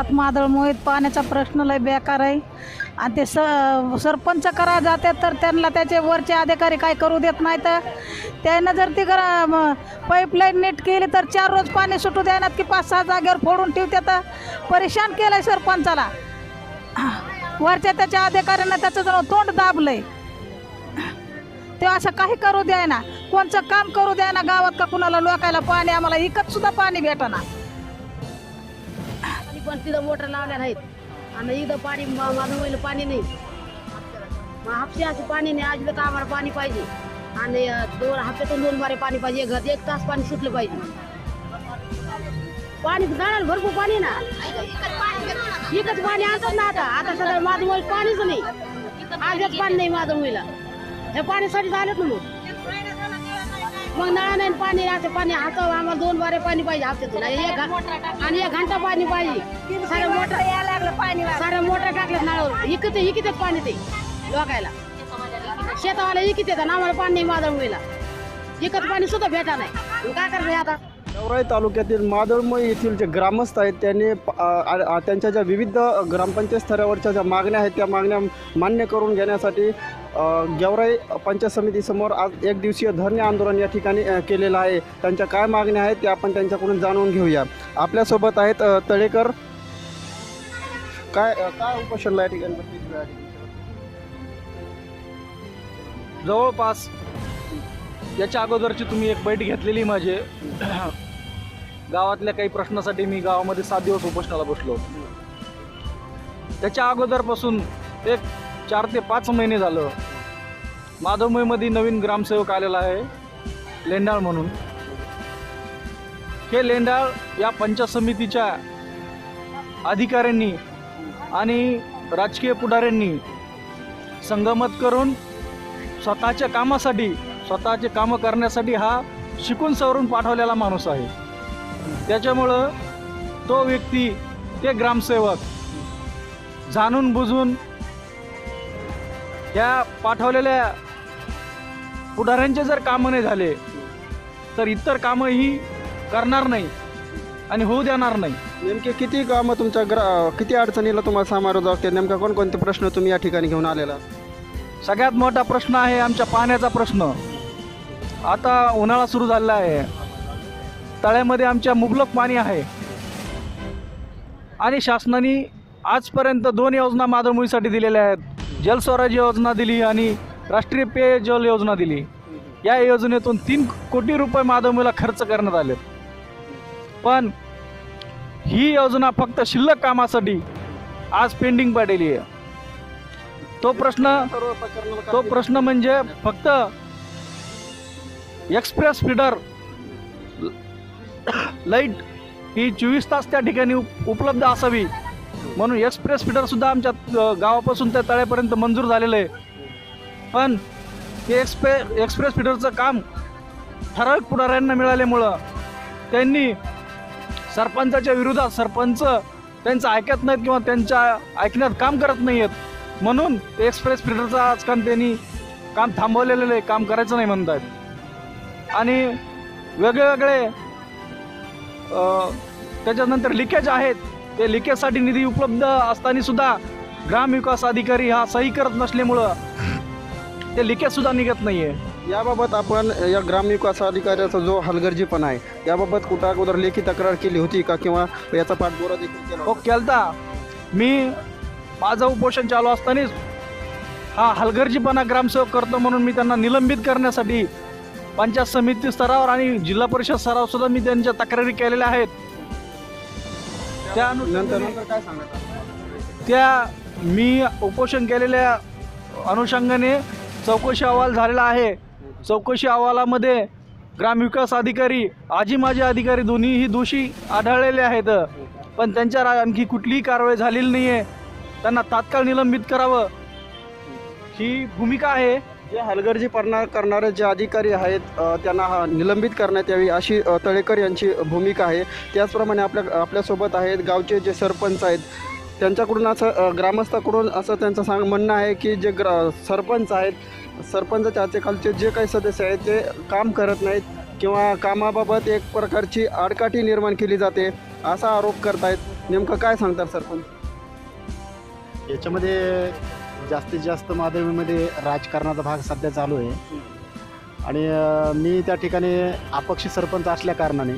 गावात मादळ पाण्याचा प्रश्न लय बेकार आहे. आणि ते स सरपंच करा जाते तर त्यांना त्याचे वरचे अधिकारी काय करू देत नाही तर त्यानं जर ती करा पाईपलाईन नीट केली तर चार रोज पाणी सुटू देण्यात की पाच सहा जागेवर फोडून ठेवते तर परेशान केलं आहे सरपंचाला. वरच्या त्याच्या अधिकाऱ्यांना त्याचं जण तोंड दाबलंय. ते असं काही करू द्याय ना कोणचं काम करू द्याय ना गावात का कुणाला लोकायला पाणी आम्हाला इकत सुद्धा पाणी भेटना. पाणी पण तिथं मोटर लावल्या नाहीत आणि इथं पाणी मा- माझं पाणी नाही. मग हापशाचं पाणी नाही आज तर आम्हाला पाणी पाहिजे. आणि दोन हप्त्यातून दोन बारे पाणी पाहिजे. एक एक तास पाणी सुटलं पाहिजे. पाणी जाणार भरपूर पाणी आहे ना. इकच पाणी आणतात ना आता. आता सगळं माझं मुळे पाणीच नाही. आजच पाणी नाही माझं मुलीला हे पाणीसाठी झालं ना मग. मग नळा नाही पाणी असं पाणी हातावर आम्हाला दोन बारे पाणी पाहिजे हप्त्यातून आणि एक घं- आणि एक घंटा पाणी पाहिजे. सारं मोटर सारं मोटर टाकलं नळावर. इकत इकितच पाणी ते लोकायला. शेतावाला इकित येतात आम्हाला पाणी नाही माझ्या मुलीला इकत पाणी सुद्धा भेटा नाही. मग काय करायचं आता? गेवराई तालुक्यातील मादळमय येथील जे ग्रामस्थ आहेत त्यांनी प- आ- आ- त्यांच्या ज्या विविध ग्रामपंचायत स्तरावरच्या ज्या मागण्या आहेत त्या मागण्या मान्य करून घेण्यासाठी गेवराई पंचायत समितीसमोर आज एक दिवसीय धरणे आंदोलन या ठिकाणी केलेलं आहे. त्यांच्या काय मागण्या आहेत ते आपण त्यांच्याकडून जाणून घेऊया. आपल्यासोबत आहेत तळेकर. काय काय उपोषणला या ठिकाणी जवळपास याच्या अगोदरची तुम्ही एक बैठ घेतलेली माझे. गावातल्या काही प्रश्नासाठी मी गावामध्ये सात दिवस उपोषणाला बसलो त्याच्या अगोदरपासून एक चार ते पाच महिने झालं. माधवमयमध्ये नवीन ग्रामसेवक आलेला आहे लेंडाळ म्हणून. हे लेंडाळ या पंचायत समितीच्या अधिकाऱ्यांनी आणि राजकीय पुढाऱ्यांनी संगमत करून स्वतःच्या कामासाठी स्वतःचे कामं करण्यासाठी हा शिकून सवरून पाठवलेला माणूस आहे. त्याच्यामुळं तो व्यक्ती ते ग्रामसेवक जाणून बुजून या पाठवलेल्या पुढाऱ्यांचे जर कामं नाही झाले तर इतर कामंही करणार नाही आणि होऊ देणार नाही. नेमके किती कामं तुमच्या ग्रा किती अडचणीला तुम्हाला सामोरं जावं लागते? नेमका कोणकोणते प्रश्न तुम्ही या ठिकाणी घेऊन आलेला? सगळ्यात मोठा प्रश्न आहे आमच्या पाण्याचा प्रश्न. आता उन्हाळा सुरू झालेला आहे. तळ्यामध्ये आमच्या मुबलक पाणी आहे. आणि शासनाने आजपर्यंत दोन योजना माधवमुळीसाठी दिलेल्या आहेत. जलस्वराज योजना दिली आणि राष्ट्रीय पेयजल योजना दिली. या योजनेतून तीन कोटी रुपये माधवमीला खर्च करण्यात आले. पण ही योजना फक्त शिल्लक कामासाठी आज पेंडिंग पडलेली आहे. तो प्रश्न तो प्रश्न म्हणजे फक्त एक्सप्रेस फीडर लाइट ही चोवीस तास त्या ठिकाणी उपलब्ध असावी. म्हणून एक्सप्रेस फीडर सुद्धा आमच्या गावापासून त्या तळ्यापर्यंत मंजूर झालेलं आहे. पण ते एक्सप्रे एक्सप्रेस फिडरचं काम ठराविक पुढाऱ्यांना मिळाल्यामुळं त्यांनी सरपंचाच्या विरोधात सरपंच त्यांचं ऐकत नाहीत किंवा त्यांच्या ऐकण्यात काम करत नाही आहेत म्हणून ते एक्सप्रेस फीडरचं आजकाल त्यांनी काम थांबवलेलं आहे काम करायचं नाही म्हणत आहेत आणि वेगळे वेगळे त्याच्यानंतर लिकेज आहेत ते लिकेजसाठी निधी उपलब्ध असताना सुद्धा ग्रामविकास अधिकारी हा सही करत नसल्यामुळं ते लिकेज सुद्धा निघत नाही आहे याबाबत आपण या ग्रामविकास अधिकाऱ्याचा जो हलगर्जीपणा आहे याबाबत कुठं अगोदर लेखी तक्रार केली होती का किंवा याचा पाठपुरा देखील केला हो? केलता. मी माझं उपोषण चालू असतानाच हा हलगर्जीपणा ग्रामसेवक करतो म्हणून मी त्यांना निलंबित करण्यासाठी पंचायत समिती स्तरावर आणि जिल्हा परिषद स्तरावर सुद्धा मी त्यांच्या तक्रारी केलेल्या आहेत. त्या नंतर नंतर काय सांगता त्या मी उपोषण केलेल्या अनुषंगाने चौकशी अहवाल झालेला आहे. चौकशी अहवालामध्ये ग्रामविकास अधिकारी आजी माजी अधिकारी दोन्हीही दोषी आढळलेले आहेत. पण त्यांच्यावर आणखी कुठलीही कारवाई झालेली नाही आहे त्यांना तात्काळ निलंबित करावं ही भूमिका आहे. जे हलगर्जी हलगर्जीपणा करणारे जे अधिकारी आहेत त्यांना हा निलंबित करण्यात यावी अशी तळेकर यांची भूमिका आहे. त्याचप्रमाणे आपल्या आपल्यासोबत आहेत गावचे जे सरपंच आहेत त्यांच्याकडून असं ग्रामस्थाकडून असं त्यांचं सांग म्हणणं आहे की जे ग्र सरपंच आहेत सरपंचाच्या हातेखालचे जे काही सदस्य आहेत ते काम करत नाहीत किंवा कामाबाबत एक प्रकारची आडकाठी निर्माण केली जाते असा आरोप करतायत. नेमकं काय सांगतात सरपंच? याच्यामध्ये जास्तीत जास्त माधवीमध्ये राजकारणाचा भाग सध्या चालू आहे. आणि मी त्या ठिकाणी अपक्ष सरपंच असल्या कारणाने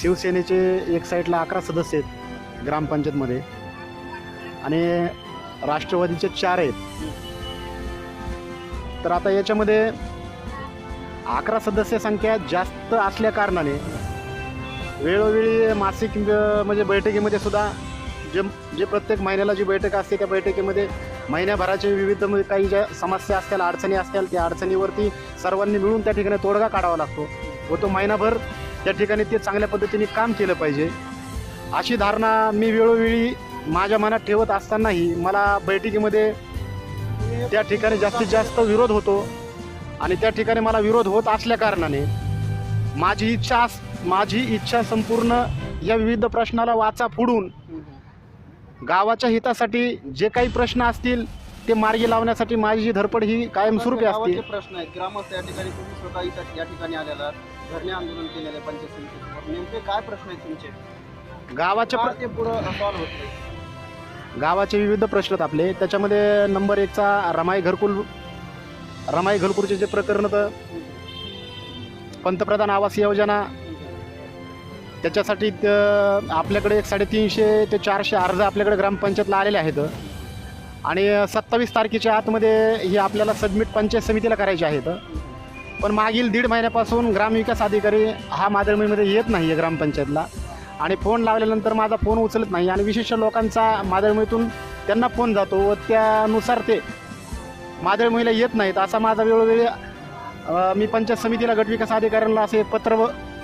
शिवसेनेचे एक साईडला अकरा सदस्य आहेत. ग्रामपंचायतमध्ये. आणि राष्ट्रवादीचे चार आहेत. तर आता याच्यामध्ये अकरा सदस्य संख्या जास्त असल्या कारणाने वेळोवेळी मासिक म्हणजे बैठकीमध्ये सुद्धा जे जे प्रत्येक महिन्याला जी बैठक असते त्या बैठकीमध्ये महिन्याभराचे विविध म्हणजे काही ज्या समस्या असतील अडचणी असतील त्या अडचणीवरती सर्वांनी मिळून त्या ठिकाणी तोडगा काढावा लागतो व तो महिनाभर त्या ठिकाणी ते चांगल्या पद्धतीने काम केलं पाहिजे. अशी धारणा मी वेळोवेळी माझ्या मनात ठेवत असतानाही मला बैठकीमध्ये त्या ठिकाणी जास्तीत जास्त विरोध होतो आणि त्या ठिकाणी मला विरोध होत असल्या कारणाने माझी इच्छा माझी इच्छा संपूर्ण या विविध प्रश्नाला वाचा फोडून गावाच्या हितासाठी जे काही प्रश्न असतील ते मार्गी लावण्यासाठी माझी जी धडपड ही कायमस्वरूपी असते. प्रश्न आहेत. ग्रामस्थ या ठिकाणी तुम्ही स्वतः या ठिकाणी आलेला. धरणे आंदोलन केलेले पंचायत नेमके काय प्रश्न आहेत तुमचे? गावाच्या प्र- ते पुढं सॉल्व्ह होत नाही. गावाचे विविध प्रश्न आहेत आपले. त्याच्यामध्ये नंबर एकचा रमाई घरकुल रमाई घरकुलचे जे प्रकरण तर पंतप्रधान आवास योजना त्याच्यासाठी त- आपल्याकडे एक साडेतीनशे ते चारशे अर्ज आपल्याकडे ग्रामपंचायतला आलेले आहेत. आणि सत्तावीस तारखेच्या आतमध्ये ही आपल्याला सबमिट पंचायत समितीला करायचे आहेत. पण मागील दीड महिन्यापासून ग्रामविकास अधिकारी हा मादळमीमध्ये येत नाही आहे ग्रामपंचायतला. आणि फोन लावल्यानंतर माझा फोन उचलत नाही आणि विशिष्ट लोकांचा मादळमीतून त्यांना फोन जातो व त्यानुसार ते मादळमीला येत नाहीत. असा माझा वेळोवेळी मी पंचायत समितीला गटविकास अधिकाऱ्यांना असे पत्र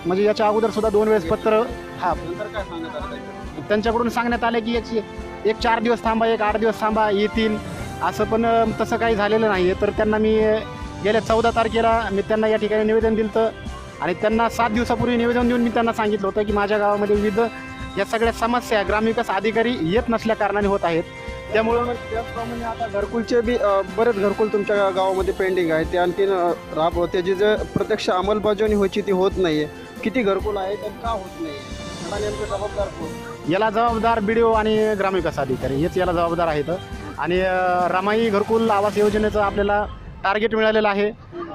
म्हणजे याच्या अगोदर सुद्धा दोन वेळेस पत्र हा. त्यांच्याकडून सांगण्यात आलं की याची एक चार दिवस थांबा एक आठ दिवस थांबा येतील. असं पण तसं काही झालेलं नाही आहे तर त्यांना मी गेल्या चौदा तारखेला मी त्यांना या ठिकाणी निवेदन दिलं तर आणि त्यांना सात दिवसापूर्वी निवेदन देऊन मी त्यांना सांगितलं होतं की माझ्या गावामध्ये विविध या सगळ्या समस्या ग्रामविकास अधिकारी येत नसल्या कारणाने होत आहेत. त्यामुळं त्याचप्रमाणे आता घरकुलचे बी बरेच घरकुल तुमच्या गावामध्ये पेंडिंग आहे. ते आणखीन राब त्याची जे प्रत्यक्ष अंमलबजावणी व्हायची ती होत नाही आहे किती घरकुल आहे तर का होत नाही याला जबाबदार कोण? याला जबाबदार बी डी ओ आणि ग्रामविकास अधिकारी. हेच याला जबाबदार आहेत. आणि रामाई घरकुल आवास योजनेचं आपल्याला टार्गेट मिळालेलं आहे.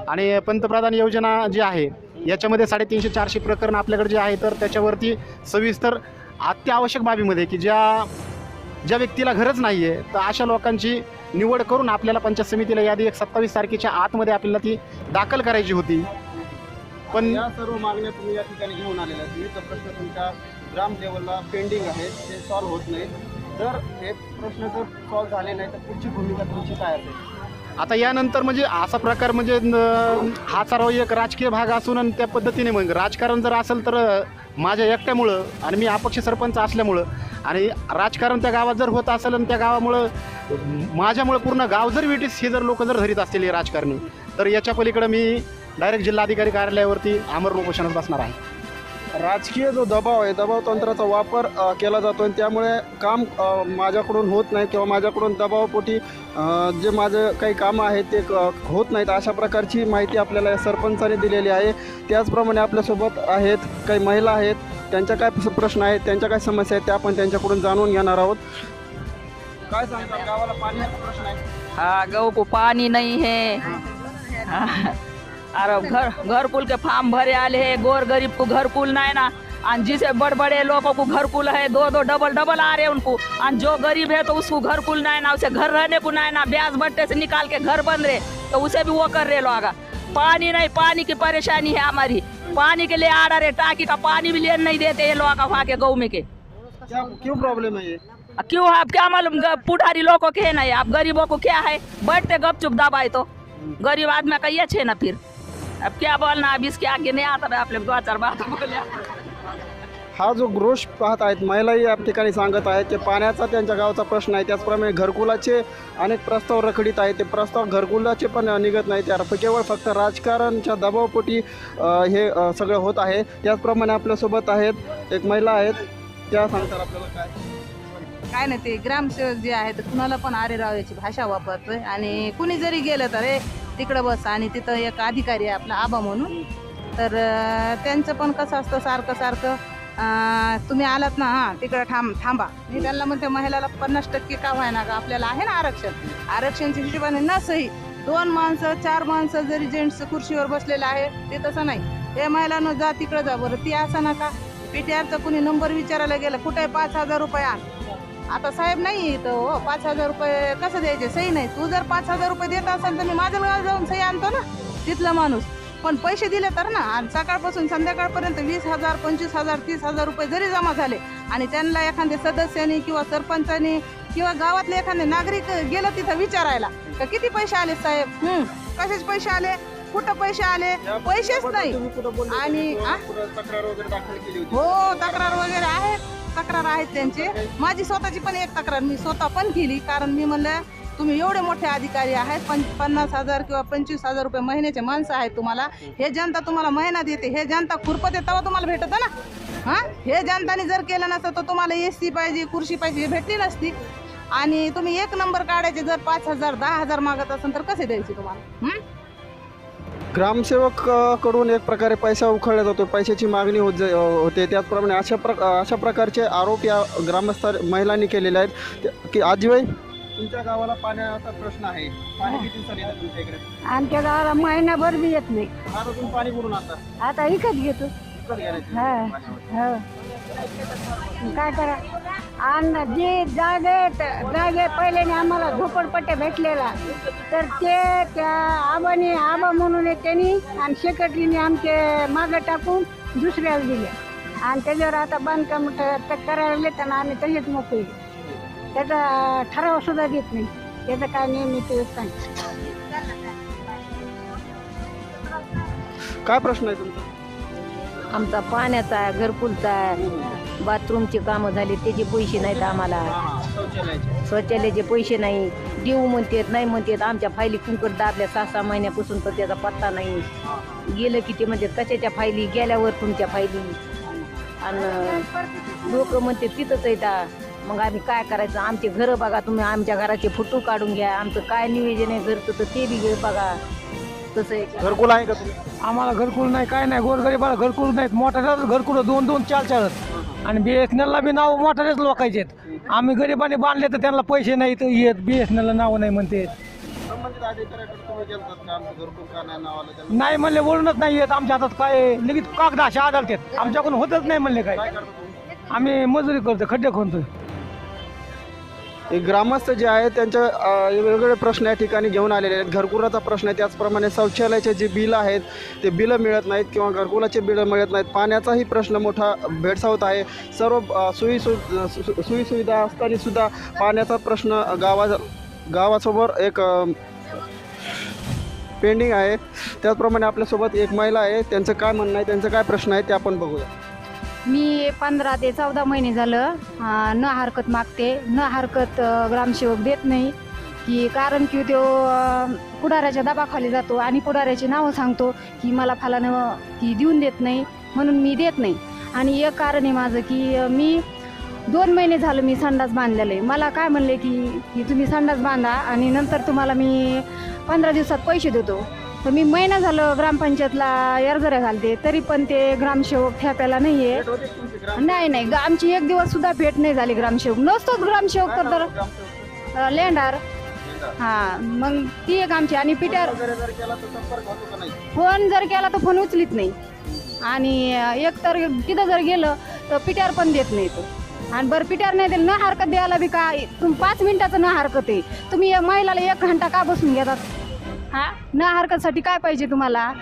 आणि पंतप्रधान योजना जी आहे याच्यामध्ये साडेतीनशे चारशे प्रकरण आपल्याकडे जे आहे तर त्याच्यावरती सविस्तर अत्यावश्यक बाबीमध्ये की ज्या ज्या व्यक्तीला घरच नाही आहे तर अशा लोकांची निवड करून आपल्याला पंचायत समितीला यादी एक सत्तावीस तारखेच्या आतमध्ये आपल्याला ती दाखल करायची होती. पण या सर्व मागण्या तुम्ही या ठिकाणी घेऊन आलेल्या आहेत. विविध प्रश्न तुमच्या ग्राम लेवलला पेंडिंग आहेत ते सॉल्व्ह होत नाहीत. जर हे प्रश्न जर सॉल्व्ह झाले नाही तर पुढची भूमिका तुमची काय असेल? आता यानंतर म्हणजे असा प्रकार म्हणजे न- हा सर्व एक राजकीय भाग असून आणि त्या पद्धतीने मग राजकारण जर असेल तर माझ्या एकट्यामुळं आणि मी अपक्ष सरपंच असल्यामुळं आणि राजकारण त्या गावात जर होत असेल आणि त्या गावामुळं माझ्यामुळं पूर्ण गाव जर विटीस हे जर लोक जर धरीत असतील हे राजकारणी तर याच्या पलीकडं मी डायरेक्ट जिल्हाधिकारी कार्यालयावरती आमर लोकेशनच बसणार आहे. राजकीय जो दबाव आहे दबाव तंत्राचा वापर अ, केला जातो आणि त्यामुळे काम अ, माझ्याकडून होत नाही किंवा माझ्याकडून दबावापोटी अ, जे माझं काही कामं आहेत ते क- होत नाहीत. अशा प्रकारची माहिती आपल्याला या सरपंचाने दिलेली आहे. त्याचप्रमाणे आपल्यासोबत आहेत काही महिला आहेत त्यांच्या काय प्रस- प्रश्न आहेत त्यांच्या काय समस्या आहेत त्या आपण त्यांच्याकडून जाणून घेणार आहोत. काय सांगतात? गावाला पाण्याचा प्रश्न आहे. हाँ गौ को पानी नहीं है. हाँ, और घर घर कुल के फार्म भरे आले है गोर गरीब को घर कुल नहीं ना। और जिसे बड़ बड़े लोगों को घर कुल है दो दो डबल डबल आ रहे हैं उनको। और जो गरीब है तो उसको घर कुल नहीं ना उसे घर रहने को नहीं ना ब्याज बट्टे से निकाल के घर बन रहे तो उसे भी वो कर रहे लोग पानी नहीं पानी की परेशानी है हमारी। पानी के लिए आ रहा है टाकी का पानी भी लेने नहीं देते ये लोग वहाँ के गौ में के। क्या क्यों प्रॉब्लम है ये? क्यों आप क्या मालूम पुठारी लोगों के है नहीं आप गरीबों को क्या है? बैठते गपचुप दबाए तो। गरीब आदमी का ये छे ना फिर। अब क्या बोलना अब इसके आगे नहीं आता मैं आपले दो चार बात हा जो रोष पाहत आहेत महिलाही या ठिकाणी सांगत आहेत की पाण्याचा त्यांच्या गावाचा प्रश्न आहे. त्याचप्रमाणे घरकुलाचे अनेक प्रस्ताव रखडीत आहेत. ते प्रस्ताव घरकुलाचे पण निघत नाही त्या केवळ फक्त राजकारणच्या दबावपोटी हे सगळं होत आहे. त्याचप्रमाणे आपल्यासोबत आहेत एक महिला आहेत. त्या सांगतात आपल्याला काय. काय नाही ते ग्रामसेवक जे आहेत कुणाला पण अरे राव याची भाषा वापरतोय. आणि कुणी जरी गेलं तर तिकडं बस आणि तिथं एक अधिकारी आहे आपला आबा म्हणून. तर त्यांचं पण कसं असतं सारखं सारखं तुम्ही आलात ना हां तिकडं थांब थांबा. मी त्यांना म्हणते महिलाला पन्नास टक्के का व्हायना का आपल्याला आहे ना आरक्षण. आरक्षणच्या हिशोबाने ना सही. दोन माणसं चार माणसं जरी जेंट्स खुर्चीवर बसलेलं आहे ते तसं नाही. ते महिलांना जा तिकडं जा बरं. ती असं नका. पी टी आरचा कुणी नंबर विचारायला गेलं कुठे पाच हजार रुपये आण. आता साहेब नाही इथं हो पाच हजार रुपये कसं द्यायचे? सही नाही. तू जर पाच हजार रुपये देत असेल तर मी माझ्या गावात जाऊन सही आणतो ना तिथला माणूस. पण पैसे दिले तर ना आणि सकाळपासून संध्याकाळपर्यंत वीस हजार पंचवीस हजार तीस हजार रुपये जरी जमा झाले आणि त्यांना एखाद्या सदस्याने किंवा सरपंचाने किंवा गावातले एखादे नागरिक गेलं तिथं विचारायला का किती पैसे आले साहेब? हं, कशाचे पैसे आले? कुठं पैसे आले? पैसेच नाही? आणि हो तक्रार वगैरे आहेत तक्रार आहेत त्यांचे. माझी स्वतःची पण एक तक्रार मी स्वतः पण केली. कारण मी म्हणलं तुम्ही एवढे मोठे अधिकारी आहेत पण पन्नास हजार किंवा पंचवीस हजार रुपये महिन्याचे माणसं आहेत तुम्हाला. हे जनता तुम्हाला महिना देते. हे जनता खुरपते तेव्हा तुम्हाला भेटतं ना? हां? हे जनताने जर केलं नसतं तर तुम्हाला ए सी पाहिजे खुर्शी पाहिजे हे भेटली नसती आणि तुम्ही एक नंबर काढायचे जर पाच हजार दहा हजार मागत असेल तर कसे द्यायचे तुम्हाला? हं? ग्रामसेवक अ, कडून एक प्रकारे पैसा उखळला जातो. पैशाची मागणी होत जा- होते. त्याचप्रमाणे अशा प्र अशा प्रकारचे आरोप या ग्रामस्थ महिलांनी केलेले आहेत. की आजीबाई तुमच्या गावाला पाण्याचा प्रश्न आहे. पाणी किती दिवसांनी येतं तुमच्या इकडे? आमच्या गावाला महिनाभर बी येत नाही. आता पाणी कुठून आता आता इकत घेतो. विकत हा. पाण्यावर. हो काय करा? आणि जे जागे जागे पहिल्याने आम्हाला झोपडपट्ट्या भेटलेला तर ते त्या आबाने आबा म्हणून त्यांनी आणि शेकटरीने आमचे मागं टाकून दुसऱ्याला दिले. आणि त्याच्यावर आता बांधकाम करायला लागले त्यांना आम्ही तसेच मोकळी. त्याचा ठराव सुद्धा देत नाही. त्याचं काय नेहमी ते सांग काय प्रश्न आहे तुमचा? आमचा पाण्याचा आहे घरकुलचा आहे. बाथरूमची कामं झाली त्याचे पैसे नाहीत आम्हाला. शौचालयाचे पैसे नाही. देऊ म्हणतात नाही म्हणतात. आमच्या फायली कुंकट दाबल्या सहा सहा महिन्यापासून तर त्याचा पत्ता नाही. गेलं की ते म्हणतात कशाच्या फायली? गेल्यावर तुमच्या फायली. आणि लोक म्हणते तिथंच येतात मग आम्ही काय करायचं? आमचे घरं बघा तुम्ही आमच्या घराचे फोटो काढून घ्या. आमचं काय नियोजन आहे घरचं तर ते बी घे बघा. तसं आहे घरकुल आहे का तुम्ही? आम्हाला घरकुल नाही काय नाही. गोरगरीबाला घरकुल नाहीत. मोठ्या घरकुल दोन दोन चार चार. आणि बी एस ला बी नाव मोठ्याच लोकांचे आहेत. आम्ही गरिबांनी बांधले तर त्यांना पैसे नाहीत. येत बी एस ला नाव नाही म्हणते. संबंधित अधिकाऱ्याकडे तुम्ही गेलतात का? आमचं घरकुल का नाही नावाला त्यांना? नाही म्हणले बोलूनच नाही येत. आमच्या हातात काय आहे? लगेच कागद असे आढळतात. आमच्याकडून होतच नाही म्हणले काय. काय करता तुम्ही? आम्ही मजुरी करतो खड्डे खोनतोय हे ग्रामस्थ जे आहेत त्यांच्या वेगवेगळे प्रश्न या ठिकाणी घेऊन आलेले आहेत. घरकुलाचा प्रश्न आहे त्याचप्रमाणे शौचालयाचे जे बिलं आहेत ते बिलं मिळत नाहीत किंवा घरकुलाचे बिलं मिळत नाहीत. पाण्याचाही प्रश्न मोठा भेडसावत आहे. सर्व अ, सोयी सु सोयीसुविधा असताना सुद्धा पाण्याचा प्रश्न गावा गावासमोर एक पेंडिंग आहे. त्याचप्रमाणे आपल्यासोबत एक महिला आहे. त्यांचं काय म्हणणं आहे त्यांचं काय प्रश्न आहे ते आपण बघूया. मी पंधरा ते चौदा महिने झालं न हरकत मागते न हरकत ग्रामसेवक देत नाही. की कारण की तो पुढाऱ्याच्या दबाखाली जातो आणि पुढाऱ्याची नावं सांगतो की मला फलानं की देऊन देत नाही म्हणून मी देत नाही. आणि एक कारण आहे माझं की मी दोन महिने झालं मी संडास बांधलेलं आहे. मला काय म्हणले की की तुम्ही संडास बांधा आणि नंतर तुम्हाला मी पंधरा दिवसात पैसे देतो. तर मी महिना झालं ग्रामपंचायतला अर्जऱ्या घालते तरी पण ते ग्रामसेवक ठेप्याला नाही आहे का नाही नाही आमची एक दिवस सुद्धा भेट नाही झाली ग्रामसेवक. नसतोच ग्रामसेवक तर लेंडार हा मग ती एक आमची आणि पिटर. का नाही? फोन जर केला तर फोन उचलीत नाही. आणि एक तर तिथं जर गेलं तर पिटर पण देत नाही तो. आणि बरं पिटर नाही दिलं न हरकत द्यायला बी काय? तुम्ही पाच मिनिटाचं न हरकत आहे. तुम्ही महिलाला एक घंटा का बसून घेतात? हा? न हरकतसाठी काय पाहिजे तुम्हाला?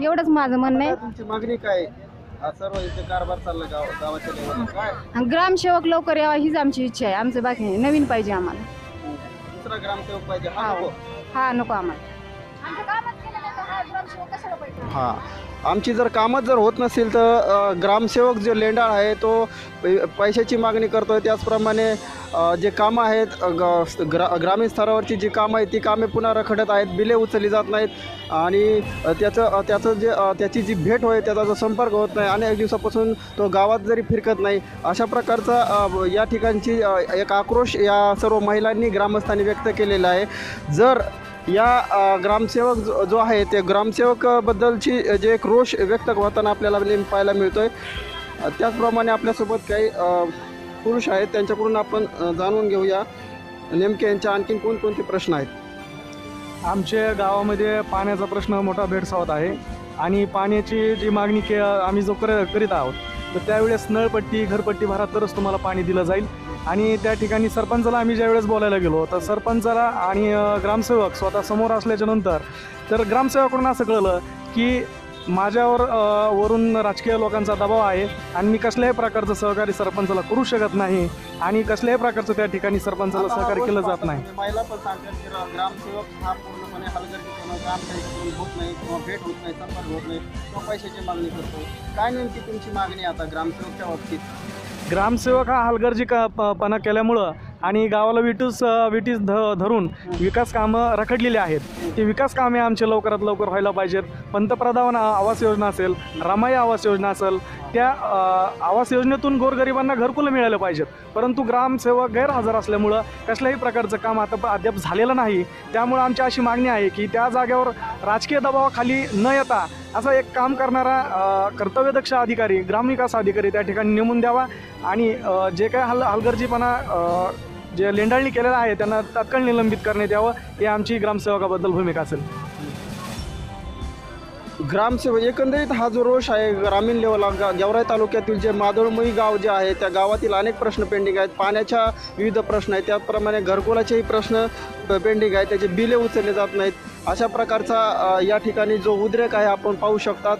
एवढंच माझं म्हणणं आहे. तुमची मागणी काय आहे? हा सर्व इथे कारभार चालला गाव गावाच्या लेवलला. काय? आणि ग्रामसेवक लवकर यावा हीच आमची इच्छा आहे. आमचं बाकी नाही. नवीन पाहिजे आम्हाला. दुसरा ग्रामसेवक पाहिजे. हा हो. नको. हा नको आम्हाला. हा. आमची जर कामच जर होत नसेल तर अ, ग्रामसेवक जे लेंडाळ आहे तो पै- पैशाची मागणी करतोय. त्याचप्रमाणे अ, जे कामं आहेत अ, ग- ग्रा ग्रामीण स्तरावरची जी कामं आहेत ती कामे पुन्हा रखडत आहेत बिले उचलली जात नाहीत. आणि अ, त्याचं अ, त्याचं जे अ, त्याची जी भेट होय त्याचा जो संपर्क होत नाही अनेक दिवसापासून तो गावात जरी फिरकत नाही अशा प्रकारचा अ, या ठिकाणची अ, एक आक्रोश या सर्व महिलांनी ग्रामस्थांनी व्यक्त केलेला आहे. जर या ग्रामसेवक जो जो आहे ते ग्रामसेवकाबद्दलची जे एक रोष व्यक्त होताना आपल्याला नेम पाहायला मिळतो आहे त्याचप्रमाणे आपल्यासोबत काही पुरुष आहेत त्यांच्याकडून आपण जाणून घेऊया. नेमके यांच्या आणखीन कोणकोणते प्रश्न आहेत? आमच्या गावामध्ये पाण्याचा प्रश्न मोठा भेडसावत आहे आणि पाण्याची जी मागणी के आम्ही जो कर करीत आहोत तर त्यावेळेस नळपट्टी घरपट्टी भरा तरच तुम्हाला पाणी दिलं जाईल. आणि त्या ठिकाणी सरपंचाला आम्ही ज्यावेळेस बोलायला गेलो तर सरपंचाला आणि ग्रामसेवक स्वतः समोर असल्याच्या नंतर तर ग्रामसेवकाकडून असं कळलं की माझ्यावर वरून राजकीय लोकांचा दबाव आहे आणि मी कसल्याही प्रकारचं सहकार्य सरपंचाला करू शकत नाही आणि कसल्याही प्रकारचं त्या ठिकाणी सरपंचाला सहकार्य केलं जात नाही. तुम्ही महिला पण सांगतात की रा- ग्रामसेवक हा पूर्णपणे हलगर्जीपणा ग्रामसेवकाकडून होत नाही किंवा भेट होत नाही संपर्क होत नाही किंवा पैशाची मागणी करतो. काय नेमकी तुमची मागणी आता ग्रामसेवकच्या बाबतीत? ग्रामसेवक हा हलगर्जी का प- पणा केल्यामुळं आणि गावाला विटूस विटीस ध धरून विकास कामं रखडलेली आहेत. ती विकास कामे आमचे लवकरात लवकर व्हायला पाहिजेत. पंतप्रधान आ- आवास योजना असेल रमाई आवास योजना असेल त्या आवास योजनेतून गोरगरिबांना घरकुलं मिळालं पाहिजेत. परंतु ग्रामसेवक गैरहजर असल्यामुळं कसल्याही प्रकारचं काम आता अद्याप झालेलं नाही. त्यामुळं आमची अशी मागणी आहे की त्या जागेवर राजकीय दबावाखाली न येता असं एक काम करणारा कर्तव्यदक्ष अधिकारी ग्रामविकास अधिकारी त्या ठिकाणी नेमून द्यावा आणि जे काय हल हलगर्जीपणा जे लेंडाळणी केलेलं आहे त्यांना तात्काळ निलंबित करण्यात यावं. ही आमची ग्रामसेवकाबद्दल भूमिका असेल. ग्रामसेवक एकंदरीत हा जो रोष आहे ग्रामीण लेवलला गा गेवराई तालुक्यातील जे मादळमयी गाव जे आहे त्या गावातील अनेक प्रश्न पेंडिंग आहेत. पाण्याच्या विविध प्रश्न आहेत. त्याचप्रमाणे घरकुलाचेही प्रश्न पेंडिंग आहेत. त्याचे बिले उचलले जात नाहीत. अशा प्रकारचा या ठिकाणी जो उद्रेक आहे आपण पाहू शकतात.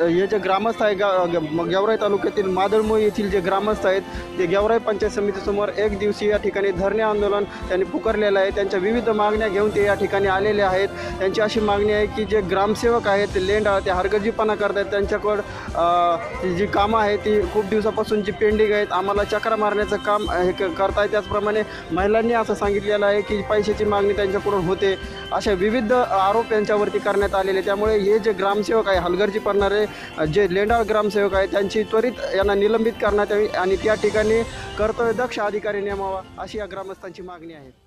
हे जे ग्रामस्थ आहे गा ग- गेवराई तालुक्यातील मादळमोई येथील जे ग्रामस्थ आहेत ते गेवराई पंचायत समितीसमोर एक दिवशी या ठिकाणी धरणे आंदोलन त्यांनी पुकारलेलं आहे. त्यांच्या विविध मागण्या घेऊन ते या ठिकाणी आलेले आहेत. त्यांची अशी मागणी आहे की जे ग्रामसेवक आहेत लेंडा ते हरगजीपणा करत आहेत त्यांच्याकडं जी कामं आहेत ती खूप दिवसापासून जी पेंडिंग आहेत आम्हाला चक्रा मारण्याचं काम हे क- करताय त्याचप्रमाणे महिलांनी असं सांगितलेलं आहे की पैशाची मागणी त्यांच्याकडून होते. अशा विविध आरोप यांच्यावरती करण्यात आलेले त्यामुळे हे जे ग्रामसेवक आहे हलगर्जी पडणारे जे लेंडाळ ग्रामसेवक आहे त्यांची त्वरित यांना निलंबित करण्यात यावी आणि त्या ठिकाणी कर्तव्यदक्ष अधिकारी नेमावा अशी या ग्रामस्थांची मागणी आहे.